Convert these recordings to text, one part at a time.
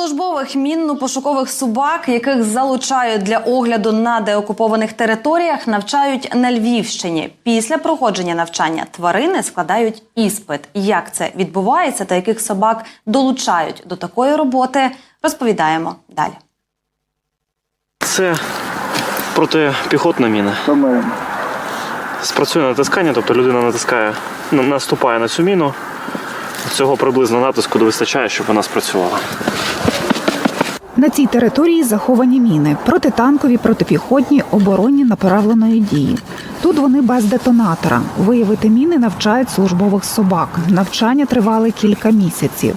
Службових мінно-пошукових собак, яких залучають для огляду на деокупованих територіях, навчають на Львівщині. Після проходження навчання тварини складають іспит. Як це відбувається та яких собак долучають до такої роботи, розповідаємо далі. Це протипіхотна міна. Спрацює натискання, тобто людина натискає, на- наступає на цю міну. Цього приблизно натиску вистачає, щоб вона спрацювала. На цій території заховані міни протитанкові, протипіхотні, оборонні направленої дії. Тут вони без детонатора. Виявити міни навчають службових собак. Навчання тривали кілька місяців.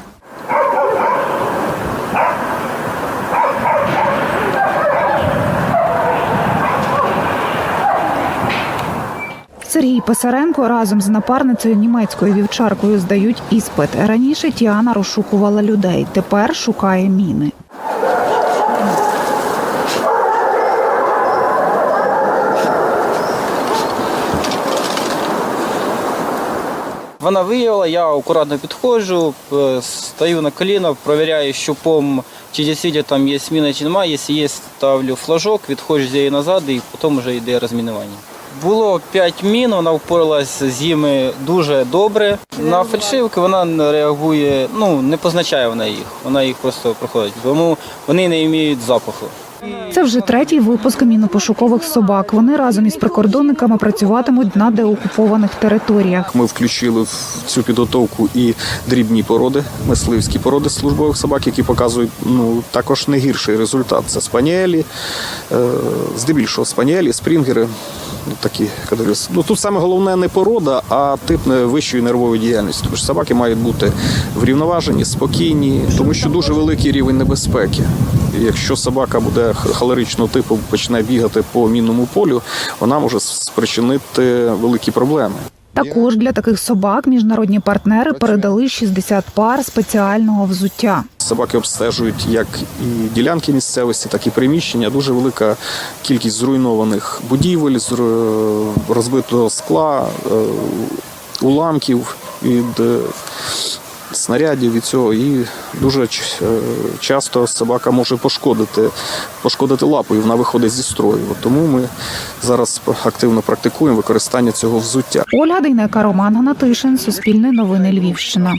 Сергій Писаренко разом з напарницею німецькою вівчаркою здають іспит. Раніше Тіана розшукувала людей. Тепер шукає міни. Вона виявила, я акуратно підходжу, е, стою на коліно, провіряю щупом, чи дійсно там є міна, чи немає. Якщо є, ставлю флажок, відходжу з неї назад і потім вже йде розмінування. Було 5 мін, вона впоралась з ними дуже добре. На фальшивки вона не реагує, ну не позначає вона їх, вона їх просто проходить. Тому вони не мають запаху. Це вже третій випуск мінопошукових собак. Вони разом із прикордонниками працюватимуть на деокупованих територіях. Ми включили в цю підготовку і дрібні породи, мисливські породи службових собак, які показують ну також не гірший результат. Це спаніелі, е, здебільшого спаніелі, спрінгери. Ну, такі категорії. Ну тут саме головне не порода, а тип вищої нервової діяльності. Тому що собаки мають бути врівноважені, спокійні, тому що дуже великий рівень небезпеки. Якщо собака буде х- холеричного типу, почне бігати по мінному полю, вона може спричинити великі проблеми. Також для таких собак міжнародні партнери передали 60 пар спеціального взуття. Собаки обстежують як і ділянки місцевості, так і приміщення. Дуже велика кількість зруйнованих будівель, розбитого скла, е, уламків від е, снарядів від цього. І дуже е, часто собака може пошкодити, пошкодити лапу, і вона виходить зі строю. Тому ми зараз активно практикуємо використання цього взуття. Ольга Дейнека, Роман Гнатишин, Суспільне новини Львівщина.